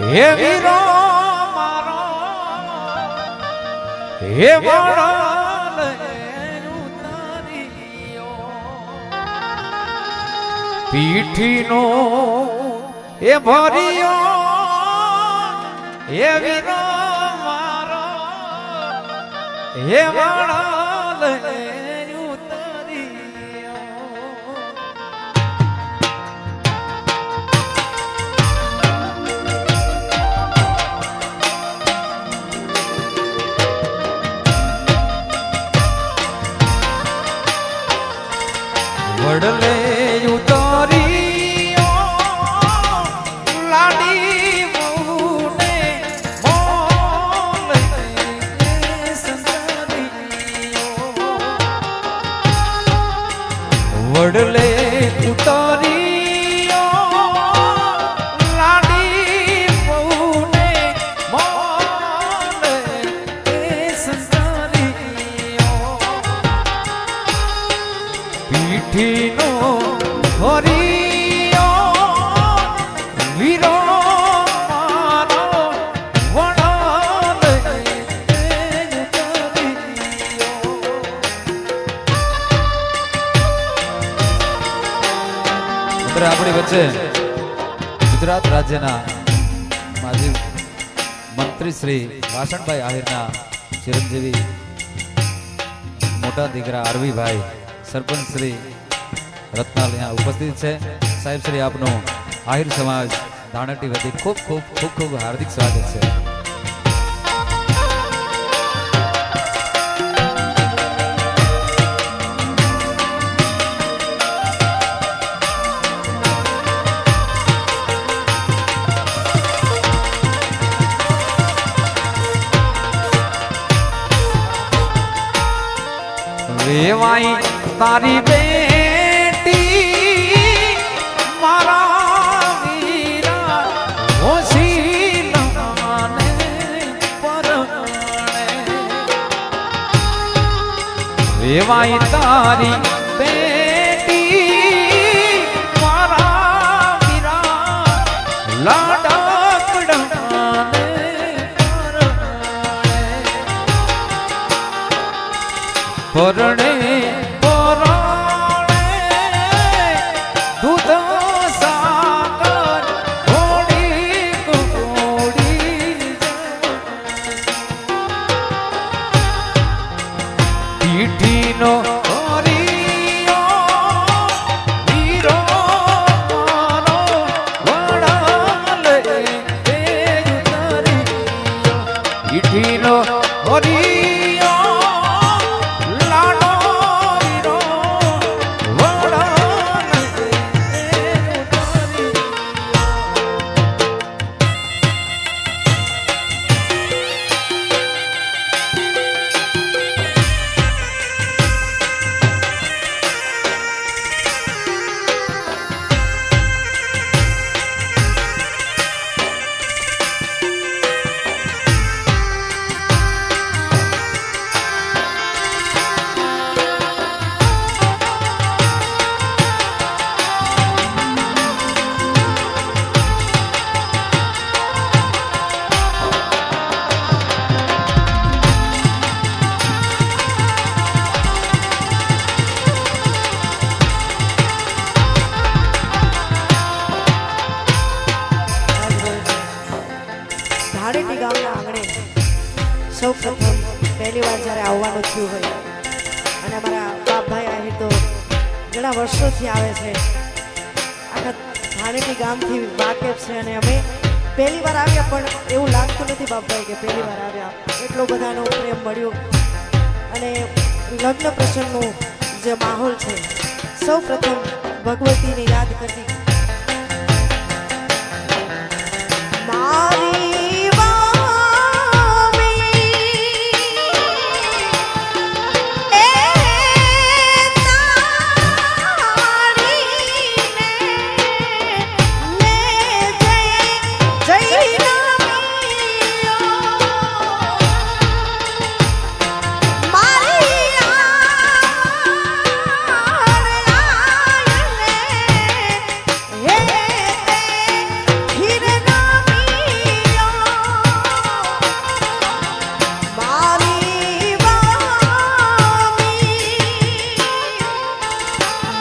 હે વીરો મારો હે ઉતાર્યો પીઠીનો એ ભર્યો મારો હે વડાલ વડલે ઉતારીઓ મિત્ર આપણી વચ્ચે ગુજરાત રાજ્યના માજી મંત્રી શ્રી વાસણભાઈ આહિરના ચિરંજીવી મોટા દીકરા અરવીભાઈ સરપંચ શ્રી રત્નાલ અહીંયા ઉપસ્થિત છે. સાહેબ શ્રી આપનો આહિર સમાજ ધાણટી વતી ખૂબ ખૂબ ખૂબ ખૂબ હાર્દિક સ્વાગત છે. તારી બેટી મારા વીરા હોશીલાને પરણે વેવાઈ તારી બેટી મારા વીરા પરણે પરણે પીઠીનો ઘણા આવે છે. આખા ધાણેટી ગામથી વાકેફ છે અને અમે પહેલી વાર આવ્યા, પણ એવું લાગતું નથી બાપભાઈ કે પહેલી વાર આવ્યા. એટલો બધાનો પ્રેમ મળ્યો અને લગ્ન પ્રસંગનો જે માહોલ છે, સૌ પ્રથમ ભગવતીને યાદ કરી મારી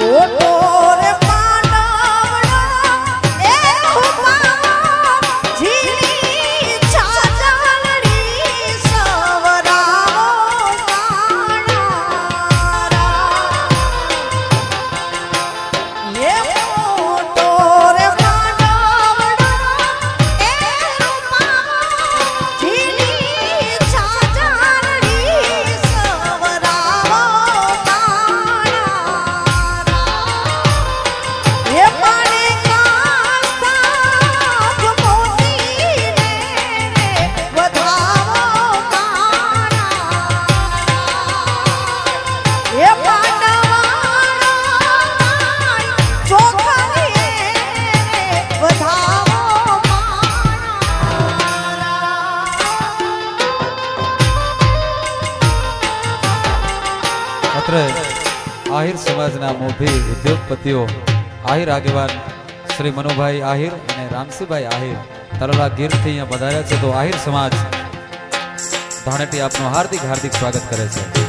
Oh, oh. આહિર સમાજના મોભી ઉદ્યોગપતિઓ, આહિર આગેવાન શ્રી મનુભાઈ આહિર અને રામસીભાઈ આહિર તલોલા ગીરથી અહીંયા પધાર્યા છે. તો આહિર સમાજ, ધાણેટી આપનું હાર્દિક હાર્દિક સ્વાગત કરે છે.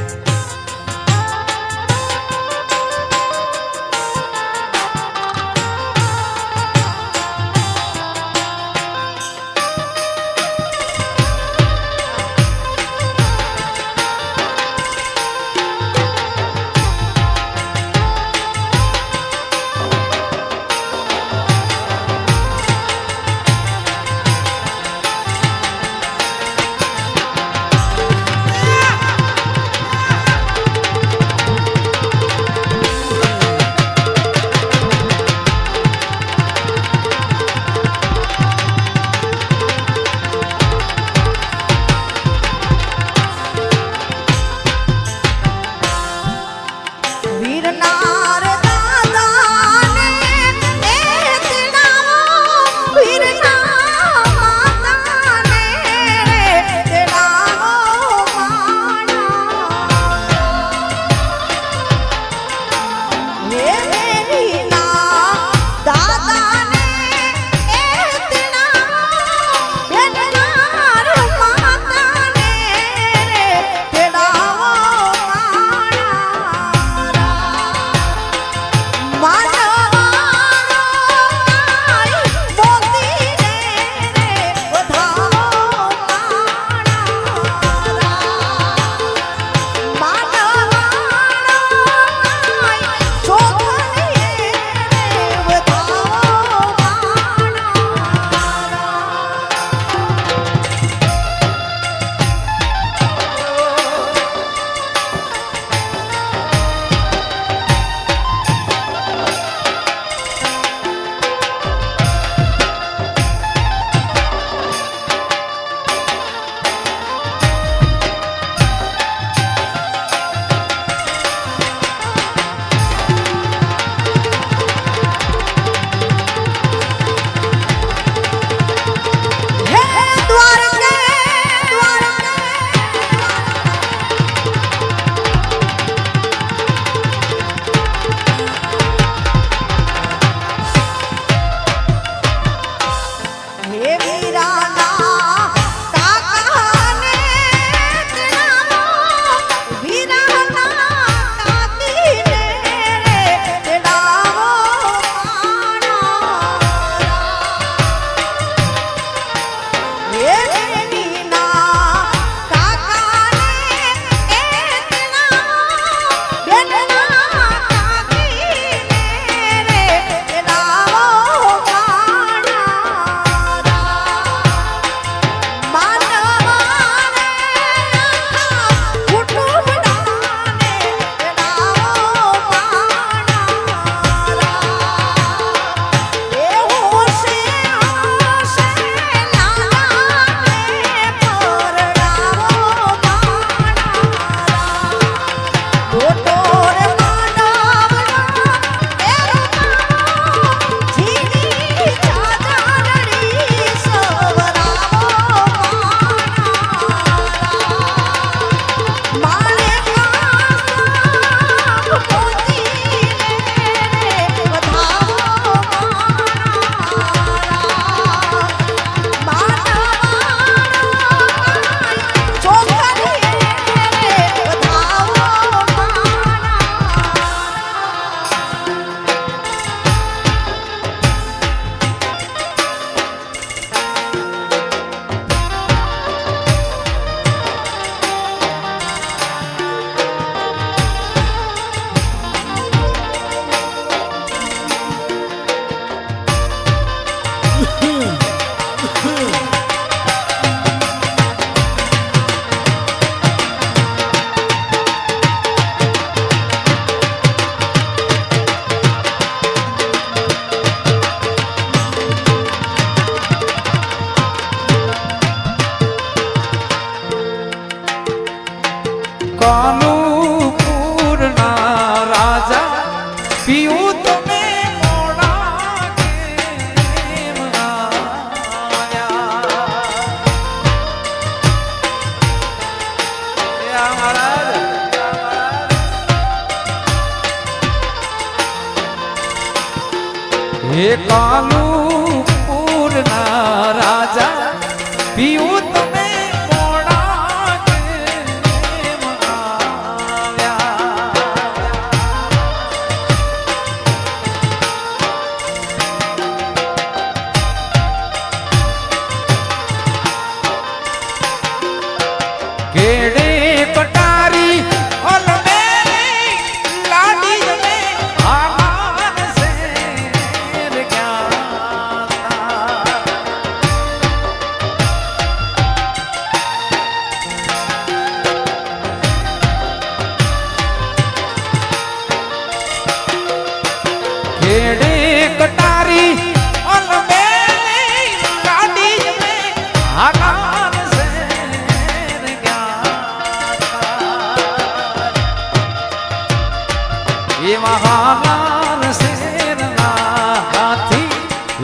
You.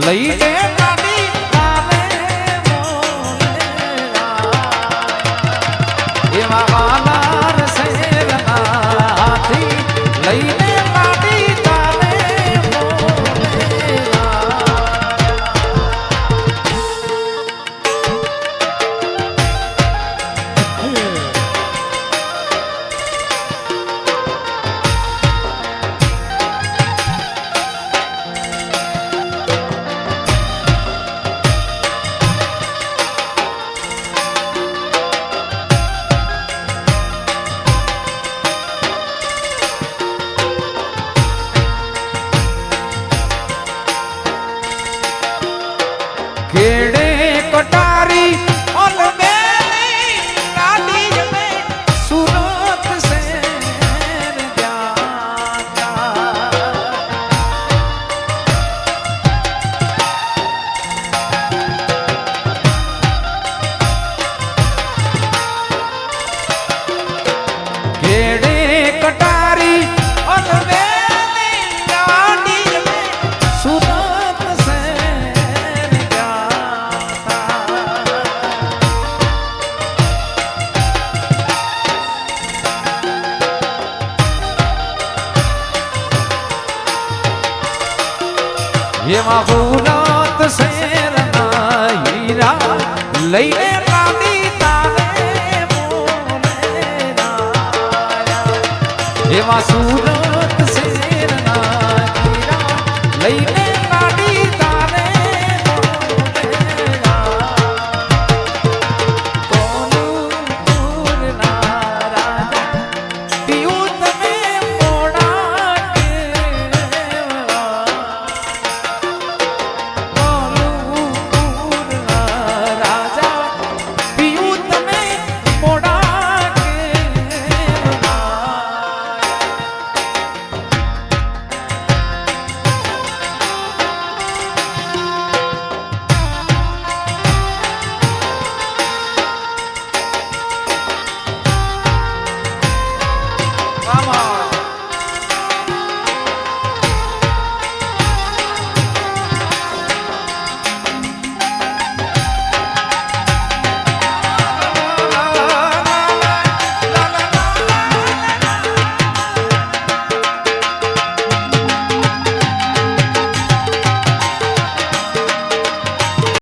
લઈ ગયા એમાં ભૂલત શેરના હીરા લઈને રાણી તારે એમાં સુર